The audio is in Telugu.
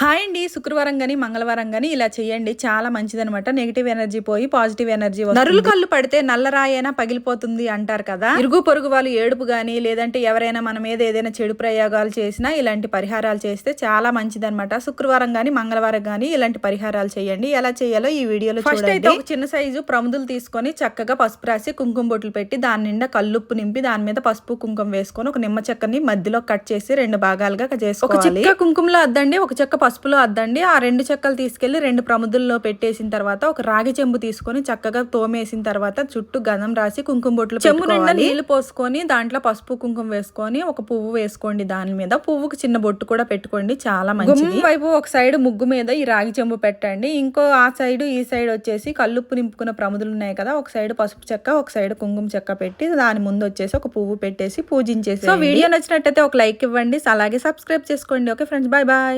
హాయ్ అండి. శుక్రవారం కానీ మంగళవారం కానీ ఇలా చేయండి చాలా మంచిదనమాట నెగిటివ్ ఎనర్జీ పోయి పాజిటివ్ ఎనర్జీ నరులు కళ్ళు పడితే నల్లరాయైనా పగిలిపోతుంది అంటారు కదా. ఇరుగు పొరుగు వాళ్ళు ఏడుపు గాని లేదంటే ఎవరైనా మన మీద ఏదైనా చెడు ప్రయోగాలు చేసినా ఇలాంటి పరిహారాలు చేస్తే చాలా మంచిదన్నమాట. శుక్రవారం కానీ మంగళవారం కానీ ఇలాంటి పరిహారాలు చేయండి ఎలా చేయాలో ఈ వీడియోలో ఫస్ట్ అయితే ఒక చిన్న సైజు ప్రముదులు తీసుకొని చక్కగా పసుపు రాసి కుంకుమ బొట్లు పెట్టి దాని నిండా కల్లుప్పు నింపి దాని మీద పసుపు కుంకుమ వేసుకొని ఒక నిమ్మ చెక్కని మధ్యలో కట్ చేసి రెండు భాగాలుగా చేసుకోవాలి. ఒక చెక్క కుంకుమలో అద్దండి ఒక చెక్క పసుపులో అద్దండి. ఆ రెండు చెక్కలు తీసుకెళ్ళి రెండు ప్రముదుల్లో పెట్టేసిన తర్వాత ఒక రాగి చెంబు తీసుకొని చక్కగా తోమేసిన తర్వాత చుట్టూ గంధం రాసి కుంకుమ బొట్లు చెంబు నిండా నీళ్ళు పోసుకొని దాంట్లో పసుపు కుంకుమ వేసుకొని ఒక పువ్వు వేసుకోండి దాని మీద. పువ్వుకి చిన్న బొట్టు కూడా పెట్టుకోండి చాలా మంచిది. వైపు ఒక సైడ్ ముగ్గు మీద ఈ రాగి చెంబు పెట్టండి. ఇంకో ఆ సైడ్ ఈ సైడ్ వచ్చేసి కల్లుప్పు నింపుకున్న ప్రముదులు ఉన్నాయి కదా ఒక సైడ్ పసుపు చెక్క ఒక సైడ్ కుంకుమ చెక్క పెట్టి దాని ముందు వచ్చేసి ఒక పువ్వు పెట్టేసి పూజించేసి సో వీడియో నచ్చినట్టయితే ఒక లైక్ ఇవ్వండి. అలాగే సబ్స్క్రైబ్ చేసుకోండి. Okay friends bye bye.